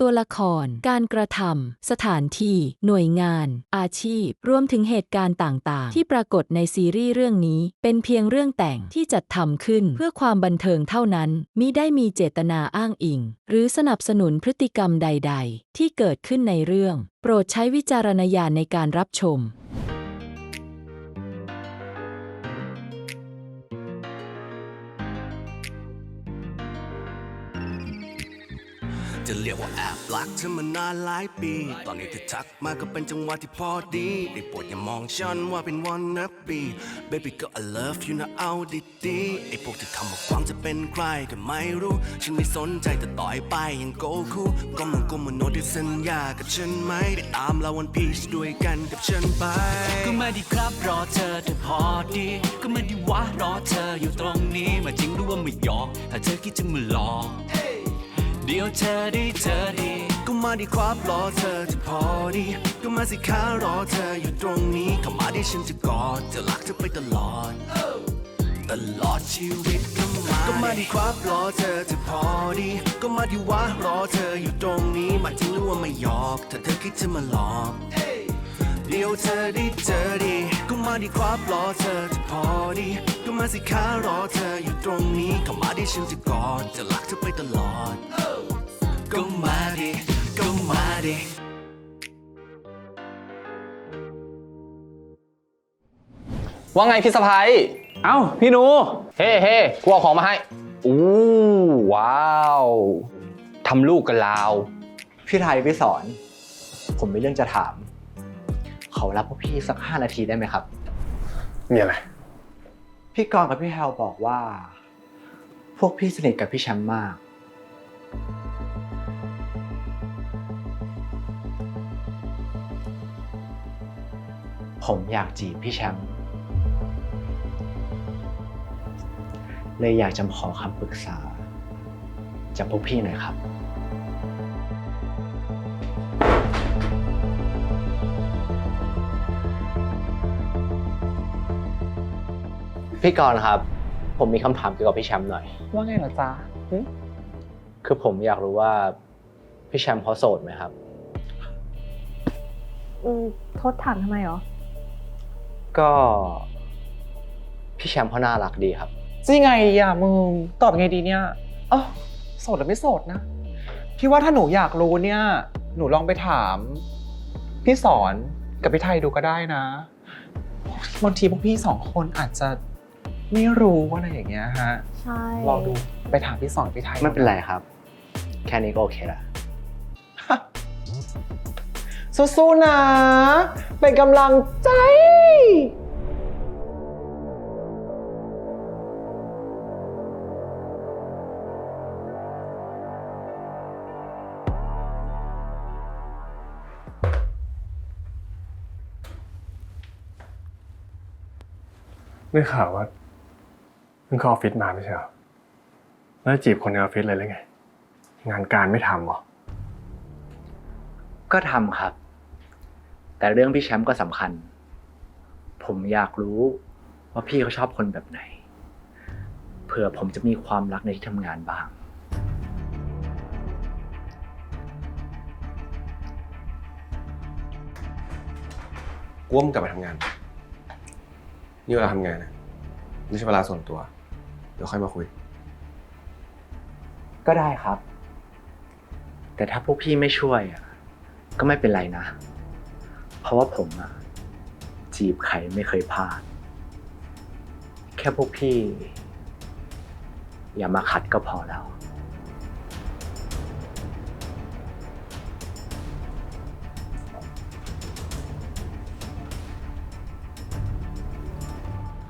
ตัวละคร การกระทำ สถานที่ หน่วยงาน อาชีพ รวมถึงเหตุการณ์ต่างๆ ที่ปรากฏในซีรีส์เรื่องนี้ เป็นเพียงเรื่องแต่งที่จัดทำขึ้นเพื่อความบันเทิงเท่านั้น มิได้มีเจตนาอ้างอิง หรือสนับสนุนพฤติกรรมใด ๆ ที่เกิดขึ้นในเรื่อง โปรดใช้วิจารณญาณในการรับชม จะเรียกว่าแอบรักเธอมานานหลายปี ตอนนี้เธอทักมาก็เป็นจังหวะที่พอดี ได้โปรดอย่ามองฉันว่าเป็นวันนับปี Baby girl I love you นะเอาดีๆไอ้พวกที่ทำมาความจะเป็นใครก็ไม่รู้ ฉันไม่สนใจแต่ต่อยไปยังโกคูก็มันก็มันโนที่สัญญากับฉันไหมไปตามเราวันพีชด้วยกันกับฉันไป ก็มาดีครับรอเธอเธอพอดี ก็มาดีวะรอเธออยู่ตรงนี้มาจริงหรือว่าไม่ยอกถ้าเธอคิดจะมาหลอก เดี๋ยวเธอได้เจอดีก็มาดีครับรอเธอจะพอดี ก็มาสิคะรอเธออยู่ตรงนี้เข้ามาดีฉันจะกอดจะรักเธอไปตลอด ตลอดชีวิตก็มาก็มาดีครับรอเธอจะพอดี ก็มาดีวะรอเธออยู่ตรงนี้มาจริงหรือว่าไม่หยอกถ้าเธอคิดจะมาหลอก เดี๋ยวเธอได้เจอดีก็มาดีครับรอเธอจะพอดีก็มาสิคะรอเธออยู่ตรงนี้เข้ามาได้ฉันจะกอดจะรักเธอไปตลอดก็มาดิก็มาดิว่าไงพี่สะพ้ายเอ้าพี่หนู เฮ้เฮ้กูเอาของมาให้ อู้ว้าวทำลูกกันลาว พี่ไทยพี่สอน ผมมีเรื่องจะถาม ขอรับพวกพี่สักห้านาทีได้ไหมครับ มีอะไร พี่กรณ์กับพี่แฮวบอกว่า พวกพี่สนิทกับพี่แชมป์มาก ผมอยากจีบพี่แชมป์ เลยอยากจะมาขอคำปรึกษา จากพวกพี่หน่อยครับ พี่กรณ์ครับ ผมมีคำถามเกี่ยวกับพี่แชมป์หน่อย ว่าไงล่ะจ๊ะหึคือผมอยากรู้ว่าพี่แชมป์เขาโสดไหมครับ อืมโทษถามทำไมหรอ ก็พี่แชมป์เขาน่ารักดีครับ จะยังไงดีอะมึงตอบยังไงดีเนี่ยเออโสดหรือไม่โสดนะ พี่ว่าถ้าหนูอยากรู้เนี่ย หนูลองไปถาม พี่สอนกับพี่ไทยดูก็ได้นะบางทีพวกพี่สองคนอาจจะ ไม่รู้อะไรอย่างเงี้ยฮะใช่ลองดูไปถามพี่สอนพี่ไทยไม่เป็นไรครับ แค่นี้ก็โอเคละสู้ๆนะเป็นกำลังใจได้ข่าวว่า เพิ่งเข้าออฟฟิศมาไม่ใช่เหรอแล้วจีบคนในออฟฟิศเลยหรือไง งานการไม่ทำเหรอ ก็ทำครับ แต่เรื่องพี่แชมป์ก็สำคัญ ผมอยากรู้ว่าพี่เขาชอบคนแบบไหน เผื่อผมจะมีความรักในที่ทำงานบ้างกูว่ามึงกลับไปทำงาน นี่เวลาทำงานนะไม่ใช่เวลาส่วนตัว เดี๋ยวค่อยมาคุย ก็ได้ครับ แต่ถ้าพวกพี่ไม่ช่วยอะก็ไม่เป็นไรนะ เพราะว่าผมอะจีบใครไม่เคยพลาด แค่พวกพี่ อย่ามาขัดก็พอแล้ว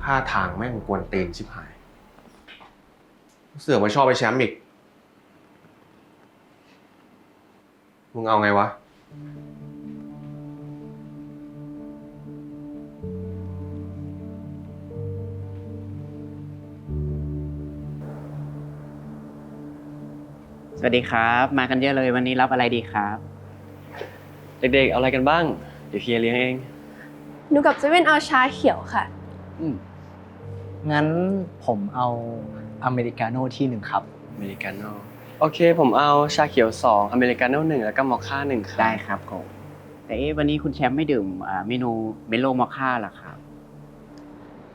ท่าทางแม่งกวนตีนชิบหายเสือกมาชอบไปแชมป์อีก มึงเอาไงวะ สวัสดีครับ มากันเยอะเลยวันนี้รับอะไรดีครับ เด็กๆ เอาอะไรกันบ้าง เดี๋ยวเฮียเลี้ยงเอง หนูกับเซเว่นเอาชาเขียวค่ะงั้นผมเอา อเมริกาโน่ที่หนึ่งครับ อเมริกาโน่โอเค ผมเอาชาเขียว2อเมริกาโน่หนึ่งแล้วก็มอคค่าหนึ่งครับได้ครับผมแต่เอ๊ะวันนี้คุณแชมป์ไม่ดื่มอ่าเมนูเมโลมอคค่าหรอครับ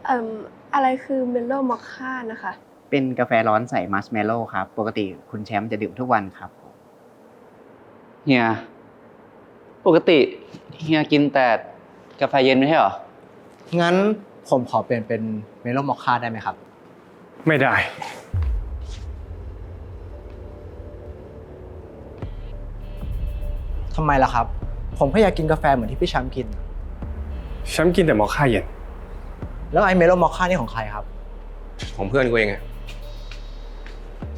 เอ่มอะไรคือเมลโล่มอคค่านะคะ เป็นกาแฟร้อนใส่มัชเมลโล่ครับ ปกติคุณแชมป์จะดื่มทุกวันครับเฮียปกติเฮียกินแต่กาแฟเย็นไม่ใช่เหรองั้นผมขอเปลี่ยนเป็นเมโลมอคค่าได้ไหมครับ ไม่ได้ ทำไมล่ะครับ ผมแค่อยากกินกาแฟเหมือนที่พี่แชมป์กิน ฉันกินแต่มอคค่าเย็น แล้วไอ้เมโลมอคค่านี่ของใครครับ ของเพื่อนกูเองอะ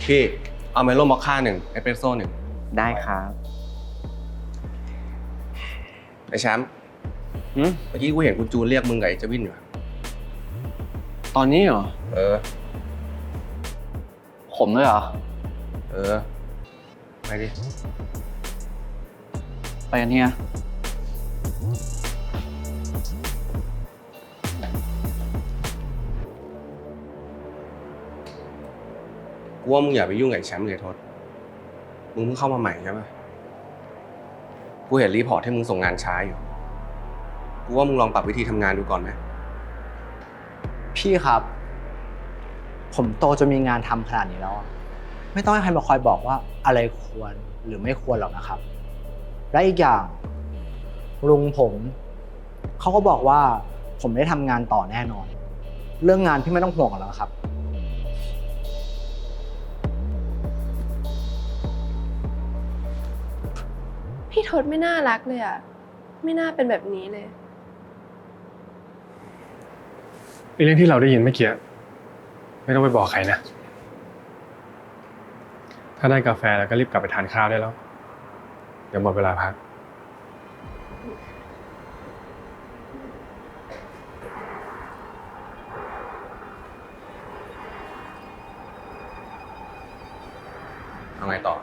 พี่เอาเมโลมอคค่าหนึ่งเอสเปรสโซ่หนึ่งได้ครับ ไอแชมป์เมื่อกี้กูเห็นคุณจูนเรียกมึงกับไอ้เจวินอยู่อะตอนนี้เหรอ เออ ผมด้วยเหรอ เออ ไปดิ ไปกันเฮียกูว่ามึงอย่าไปยุ่งกับไอ้แชมป์เลยทศมึงเพิ่งเข้ามาใหม่ใช่ปะกูเห็นรีพอร์ตที่มึงส่งงานช้าอยู่ กูว่ามึงลองปรับวิธีทำงานดูก่อนไหมพี่ครับ ผมโตจนมีงานทำขนาดนี้แล้วอะไม่ต้องให้ใครมาคอยบอกว่าอะไรควรหรือไม่ควรหรอกนะครับ และอีกอย่างลุงผมเขาก็บอกว่าผมได้ทำงานต่อแน่นอน เรื่องงานพี่ไม่ต้องห่วงหรอกครับ พี่ทศไม่น่ารักเลยอะไม่น่าเป็นแบบนี้เลยไอ้เรื่องที่เราได้ยินเมื่อกี้ ไม่ต้องไปบอกใครนะ ถ้าได้กาแฟแล้วก็รีบกลับไปทานข้าวได้แล้ว เดี๋ยวหมดเวลาพัก เอาไงต่อ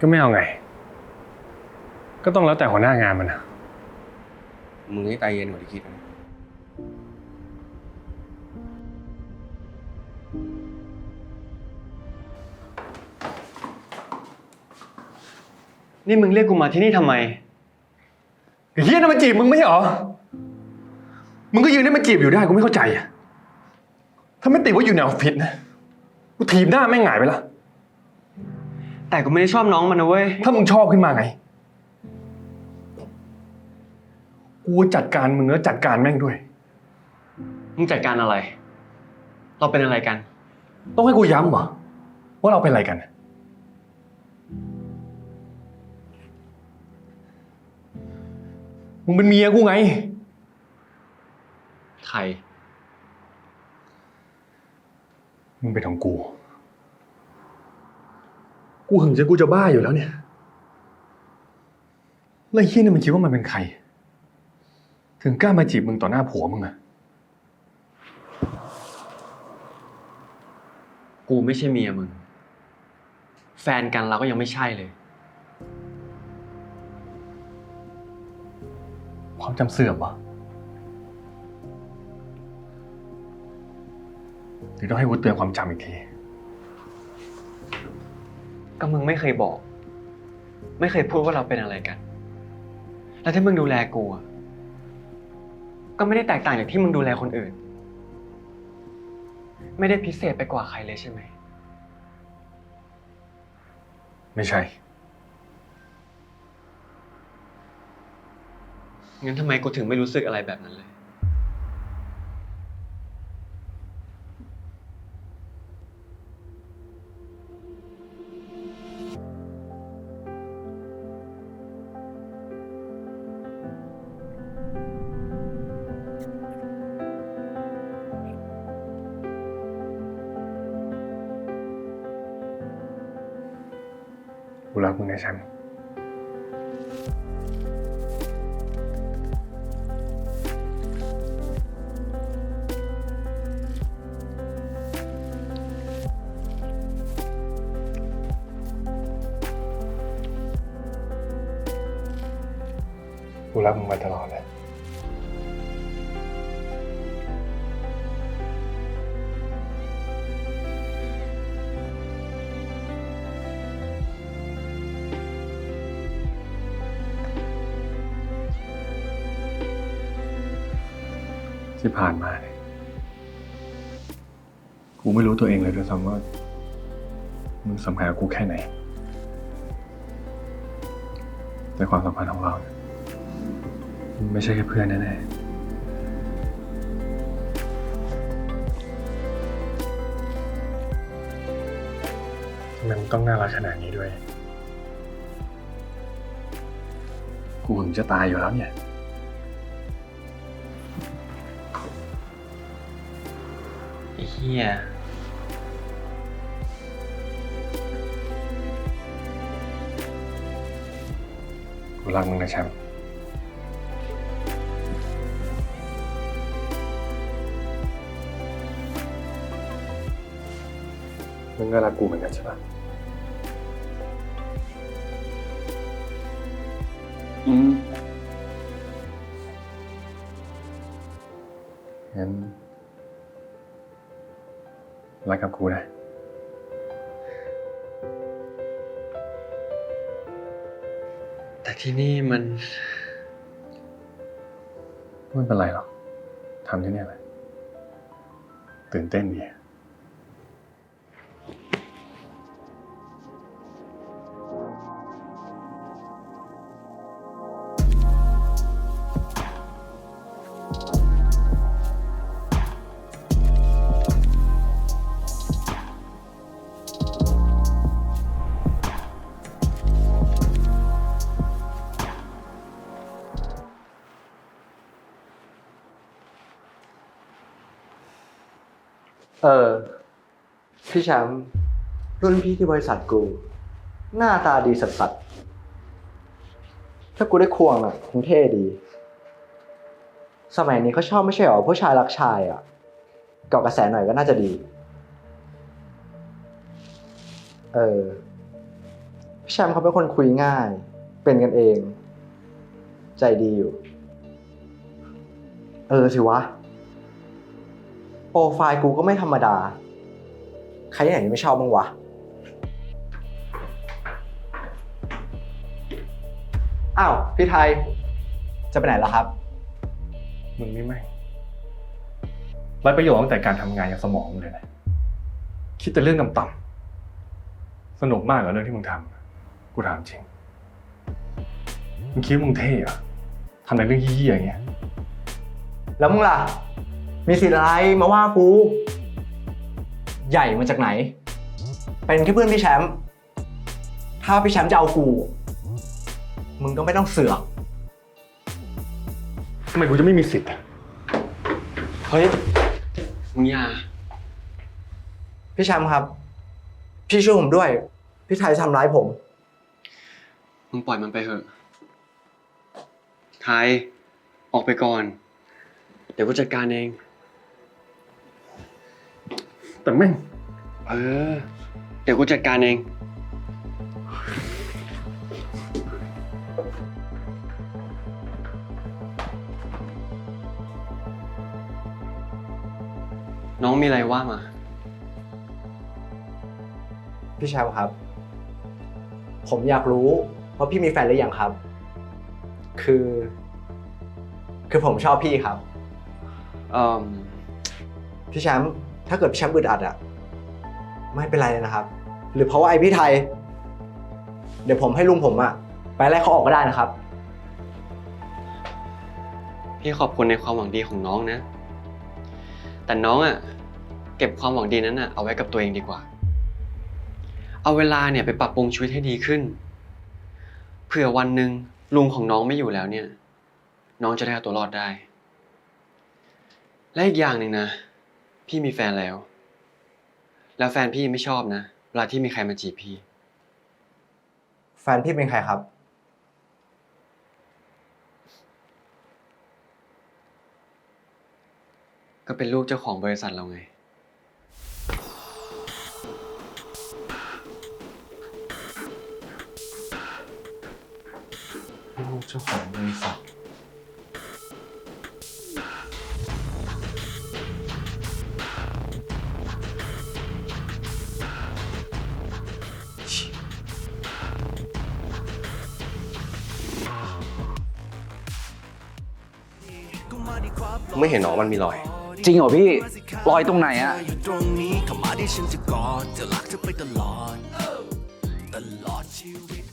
ก็ไม่เอาไง ก็ต้องแล้วแต่หัวหน้างานมันนะ มึงนี่ใจเย็นกว่าที่คิดนะ นี่มึงเรียกกูมาที่นี่ทำไมไอ้เฮียนั่นมันจีบมึงไม่ใช่เหรอ มึงก็ยืนให้มันจีบอยู่ได้กูไม่เข้าใจอะถ้าไม่ติดว่าอยู่ในออฟฟิศนะ กูถีบหน้าแม่งหงายไปละ แต่กูไม่ได้ชอบน้องมันนะเว้ย ถ้ามึงชอบขึ้นมาไง กูจัดการมึงแล้วจัดการแม่งด้วย มึงจัดการอะไร เราเป็นอะไรกัน ต้องให้กูย้ำเหรอว่าเราเป็นอะไรกัน มึงเป็นเมียกูไงใครมึงเป็นของกู กูหึงจนกูจะบ้าอยู่แล้วเนี่ยแล้วไอ้เฮียนี่มันคิดว่ามันเป็นใคร ถึงกล้ามาจีบมึงต่อหน้าผัวมึงอะกูไม่ใช่เมียมึง แฟนกันเราก็ยังไม่ใช่เลย ความจำเสื่อมเหรอหรือต้องให้กูเตือนความจำอีกที ก็มึงไม่เคยบอก ไม่เคยพูดว่าเราเป็นอะไรกัน แล้วที่มึงดูแลกูอะก็ไม่ได้แตกต่างจากที่มึงดูแลคนอื่น ไม่ได้พิเศษไปกว่าใครเลยใช่ไหม ไม่ใช่ งั้นทำไมกูถึงไม่รู้สึกอะไรแบบนั้นเลย กูรักมึงนะแชมป์ รักมึงมาตลอดเลยที่ผ่านมาเนี่ยกูไม่รู้ตัวเองเลยด้วยซ้ำว่ามึงสำคัญกับกูแค่ไหนในความสัมพันธ์ของเรา ไม่ใช่แค่เพื่อนแน่ๆทำไมมึงต้องน่ารักขนาดนี้ด้วย กูหึงจะตายอยู่แล้วเนี่ย ไอ้เฮียกูรักมึงนะแชมป์ มึงก็รักกูเหมือนกันใช่ปะอืมงั้นรักกับกูนะ แต่ที่นี่มัน ไม่เป็นไรหรอกทำที่เนี่ยแหละตื่นเต้นดี เออ พี่แชมป์รุ่นพี่ที่บริษัทกู หน้าตาดีสัสสัสๆถ้ากูได้ควงอะคงเท่ดี สมัยนี้เขาชอบไม่ใช่หรอผู้ชายรักชายอะเกาะกระแสหน่อยก็น่าจะดี เออพี่แชมป์เขาเป็นคนคุยง่าย เป็นกันเอง ใจดีอยู่ เออสิวะ รไฟล์กูก็ไม่ธรรมดา ใครที่ไหนไม่ชอบบ้างวะ อ้าว พี่ไทย จะไปไหนล่ะครับ มึงนี่แม่งไร้ประโยชน์ตั้งแต่การทำงานอย่างสมองมึงเลยนะ คิดแต่เรื่องต่ำๆสนุกมากกับเรื่องที่มึงทำกูถามจริง มึงคิดว่ามึงเท่เหรอะทำแต่เรื่องยี่ๆอย่างเงี้ย แล้วมึงล่ะ มีสิทธิ์อะไรมาว่ากู ใหญ่มาจากไหน เป็นแค่เพื่อนพี่แชมป์ ถ้าพี่แชมป์จะเอากู มึงก็ไม่ต้องเสือก ทำไมกูจะไม่มีสิทธิ์อะเฮ้ย มึงอย่า พี่แชมป์ครับ พี่ช่วยผมด้วย พี่ไทยทำร้ายผม มึงปล่อยมันไปเถอะไทยออกไปก่อน เดี๋ยวกูจัดการเอง แต่แม่งเออ เดี๋ยวกูจัดการเอง น้องมีอะไรว่ามา พี่แชมป์ครับ ผมอยากรู้ว่าพี่มีแฟนหรือยังครับ คือ คือผมชอบพี่ครับ เอ่อ พี่แชมป์ ถ้าเกิดพี่แชมป์อึดอัดอะไม่เป็นไรเลยนะครับ หรือเพราะว่าไอพี่ไทย เดี๋ยวผมให้ลุงผมอะไปไล่เขาออกก็ได้นะครับ พี่ขอบคุณในความหวังดีของน้องนะ แต่น้องอะ่ะเก็บความหวังดีนั้นอะเอาไว้กับตัวเองดีกว่า เอาเวลาเนี่ยไปปรับปรุงชีวิตให้ดีขึ้น เผื่อวันหนึ่งลุงของน้องไม่อยู่แล้วเนี่ย น้องจะได้เอาตัวรอดได้ และอีกอย่างหนึ่งนะ พี่มีแฟนแล้ว แล้วแฟนพี่ไม่ชอบนะ เวลาที่มีใครมาจีบพี่ แฟนพี่เป็นใครครับ ก็เป็นลูกเจ้าของบริษัทเราไง ลูกเจ้าของบริษัท ไม่เห็นหนอมันมีรอย จริงเหรอพี่รอยตรงไหนอะอยู่ตรงนี้เข้ามาที่ฉันจะกอดจะรักเธอไปตลอดตลอดชีวิต